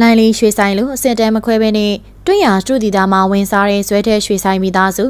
လိုင်းလီရွှေဆိုင်လိုအစင်တန်းမခွဲဘဲနဲ့တွင်းရစတုတီတာမှာဝင်စားတဲ့ဇွဲတဲ့ရွှေဆိုင်မိသားစု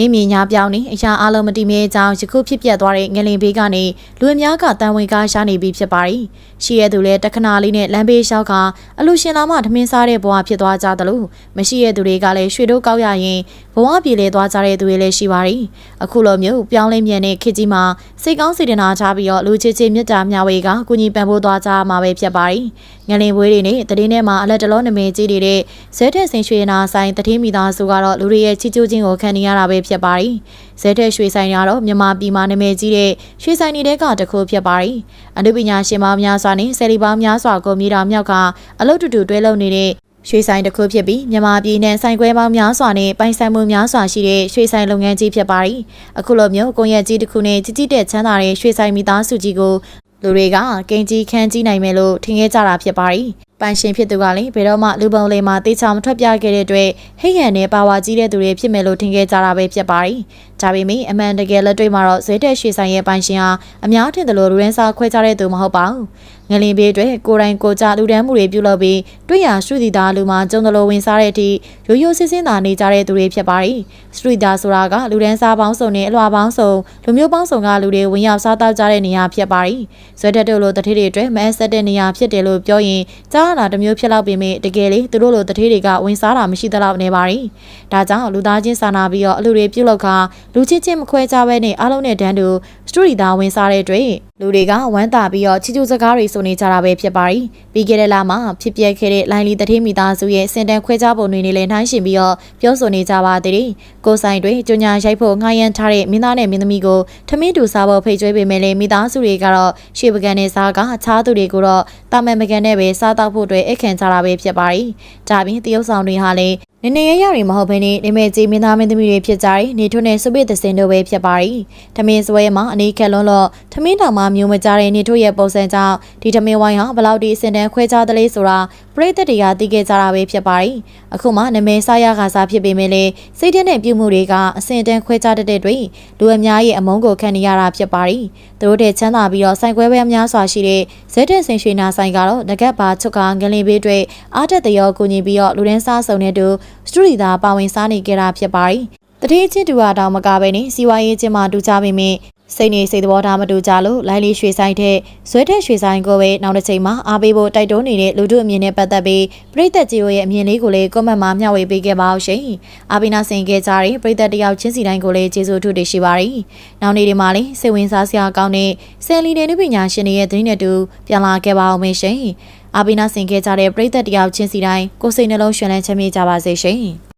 နေမြညာပြောင်းနေအရာအလုံးမတိမဲအကြောင်းယခုဖြစ်ပျက်သွားတဲ့ငလင်ဘေးကနေလူအများကတန်ဝင်ကားရှာနေပြီးဖြစ်ပါတယ်။ရှိရသူလည်းတခဏလေးနဲ့လမ်းဘေးလျှောက်ကအလူရှင်လာမှထမင်းစားတဲ့ဘဝဖြစ်သွားကြသလိုမရှိရသူတွေကလည်းရွှေတို့ကောက်ရရင်ဘဝပြေလေသွားကြတဲ့သူတွေလည်းရှိပါတယ်။အခုလိုမျိုးပြောင်းလဲမြန်တဲ့ခေတ်ကြီးမှာစိတ်ကောင်းစေတနာထားပြီးတော့လူချစ်ချင်းမြတ်တာမျှဝေကကုညီပံ့ပိုးသွားကြမှာပဲဖြစ်ပါတယ်။ငလင်ဘွေးတွေနဲ့တည်င်းထဲမှာအလက်တလုံးနမဲကြီးတဲ့ဇဲတဲ့ဆင်ရွှေနာဆိုင်တတိမိသားစုကတော့လူတွေရဲ့ချီကျူးခြင်းကိုခံနေရတာပဲဖြစ်ပါတယ်။ဇဲတဲ့ရွှေဆိုင်ကတော့မြန်မာပြည်မှာနမဲကြီးတဲ့ရွှေဆိုင်တွေကတခုဖြစ်ပါတယ်။အနုပညာရှင်ပေါင်းများစွာနဲ့ဆယ်လီပေါင်းများစွာကိုမြေတာမြောက်ကအလုပ်တူတူတွဲလုပ်နေတဲ့ရွှေဆိုင်တစ်ခုဖြစ်ပြီးမြန်မာပြည်နဲ့ဆိုင်ခွဲပေါင်းများစွာနဲ့ပိုင်ဆိုင်မှုများစွာရှိတဲ့ရွှေဆိုင်လုပ်ငန်းကြီးဖြစ်ပါတယ်။အခုလိုမျိုးကွန်ရက်ကြီးတစ်ခုနဲ့ကြီးကြီးတဲ့ချမ်းသာတဲ့ရွှေဆိုင်မိသားစုကြီးကိုလူတွေကကင်ကြီးခန်းကြီးနိုင်မယ်လို့ထင်ခဲ့ကြတာဖြစ်ပါတယ်။ ပိုင်ရှင်ဖြစ်သူကလည်းဘယ်တော့မှလူပုံလေးမှာတေချာမထွက်ပြခဲ့တဲ့အတွက်ဟိတ်ဟန်နဲ့ပါဝါကြီးတဲ့သူတွေဖြစ်မယ်လို့ထင်ခဲ့ကြတာပဲဖြစ်ပါတယ်။ဒါပေမဲ့အမှန်တကယ်လက်တွေ့မှာတော့ဇွဲတက်ရွှေဆိုင်ရဲ့ပိုင်ရှင်ဟာအများထင်သလိုရင်းစားခွဲခြားတဲ့သူမဟုတ်ပါဘူး။ ငလင်ဘေးတွေကိုယ်တိုင်ကိုကြလူတန်းမှုတွေပြုလုပ်ပြီးတွေ့ရရှုတီသားလူမှာကျုံတလိုဝင်စားတဲ့အထိရိုးရိုးစစ်စင်းသာနေကြတဲ့သူတွေဖြစ်ပါတယ်။စထရီတာဆိုတာကလူတန်းစားပေါင်းစုံနဲ့အလွှာပေါင်းစုံလူမျိုးပေါင်းစုံကလူတွေဝင်ရောက်စားတောက်ကြတဲ့နေရာဖြစ်ပါတယ်။ဇွဲတက်တို့လိုတထေးတွေအတွက်မအဆက်တဲ့နေရာဖြစ်တယ်လို့ပြောရင်ကြားရတာတစ်မျိုးဖြစ်လောက်ပေမဲ့တကယ်လေသူတို့လိုတထေးတွေကဝင်စားတာမရှိသလောက်နေပါတယ်။ဒါကြောင့်လူသားချင်းစာနာပြီးတော့အလူတွေပြုတ်လောက်ကလူချင်းချင်းမခွဲခြားဘဲနဲ့အားလုံးနဲ့တန်းတူစတိုရီသားဝင်စားတဲ့အတွက် လူတွေကဝမ်းသာပြီးတော့ချီချူစကားတွေဆိုနေကြတာပဲဖြစ်ပါတယ်။ပြီးခဲ့တဲ့လမှာဖြစ်ပျက်ခဲ့တဲ့လိုင်းလီတထေးမိသားစုရဲ့စင်တန်ခွဲခြားပုံတွေနဲ့လည်းနှိုင်းယှဉ်ပြီးတော့ပြောဆိုနေကြပါသေးတယ်။ကိုဆိုင်တွေကြညာရိုက်ဖို့ငှားရမ်းထားတဲ့မင်းသားနဲ့မင်းသမီးကိုထမင်းတူစားဖို့ဖိတ်ကြွေးပေမဲ့လည်းမိသားစုတွေကတော့ရှေ့ပကံနဲ့စားကအခြားသူတွေကိုတော့တာမန်ပကံနဲ့ပဲစားတော့ဖို့အတွက်အခန့်ကြတာပဲဖြစ်ပါတယ်။ဒါပြင်တရုတ်ဆောင်တွေဟာလည်း နေနေရရတွေမဟုတ်ဘဲနဲ့နေမဲ့ကြီးမင်းသားမင်းသမီးတွေဖြစ်ကြတယ်နေထွန်းနဲ့စုပိသစင်တို့ပဲဖြစ်ပါတယ်။ထမင်းစပွဲမှာအနေခက်လွန်းလို့ထမင်းတောင်မှမျိုးမကြတဲ့နေထွန်းရဲ့ပုံစံကြောင့်ဒီထမင်းဝိုင်းဟာဘလောက်ဒီအစင်တန်းခွဲခြားသလဲဆိုတာပရိသတ်တွေကသိခဲ့ကြတာပဲဖြစ်ပါတယ်။အခုမှနမဲစားရခါစားဖြစ်ပေမဲ့လည်းစိတ်ထဲနဲ့ပြုမှုတွေကအစင်တန်းခွဲခြားတတ်တဲ့တွေလူအများရဲ့အမုန်းကိုခံနေရတာဖြစ်ပါတယ်။သူတို့တဲ့ချမ်းသာပြီးတော့ဆိုင်ခွဲပွဲများစွာရှိတဲ့ဇက်တဲ့ဆင်ရွှေနာဆိုင်ကတော့ငကက်ပါချုပ်ကငလင်ဘေးတွေအားတက်တရောကိုညီပြီးတော့လူရင်းစားစုံတဲ့တူစတူဒီသာပါဝင်စားနေကြတာဖြစ်ပါတယ်။တတိချင်းတူတာတော့မကပဲနေစီဝါရေးချင်းမှတူကြပေမဲ့စိတ်နေစိတ်သဘောထားမတူကြလို့လိုင်းလေးရွှေဆိုင်တဲ့ဇွဲတဲ့ရွှေဆိုင်ကိုပဲနောက်တစ်ချိန်မှာအားပေးဖို့တိုက်တွန်းနေတဲ့လူတို့အမြင်နဲ့ပတ်သက်ပြီးပြည်သက်ကြီးရဲ့အမြင်လေးကိုလည်းကွန်မန့်မှာမျှဝေပေးခဲ့ပါအောင်ရှင်။အားပေးနာဆင်ခဲ့ကြတဲ့ပြည်သက်တယောက်ချင်းစီတိုင်းကိုလည်းကျေးဇူးအထူးတင်ရှိပါတယ်။နောက်နေ့ဒီမှာလည်းစိတ်ဝင်စားစရာကောင်းတဲ့ဆယ်လီတဲ့နုပညာရှင်တွေရဲ့သတင်းနဲ့တူပြန်လာခဲ့ပါအောင်မယ်ရှင်။ အားပေးနာဆင်ခဲ့ကြတဲ့ပြည်သက်တယောက်ချင်းစီတိုင်းကိုယ်စိတ်နှလုံးရှင်လန်းချမ်းမြေ့ကြပါစေရှင်။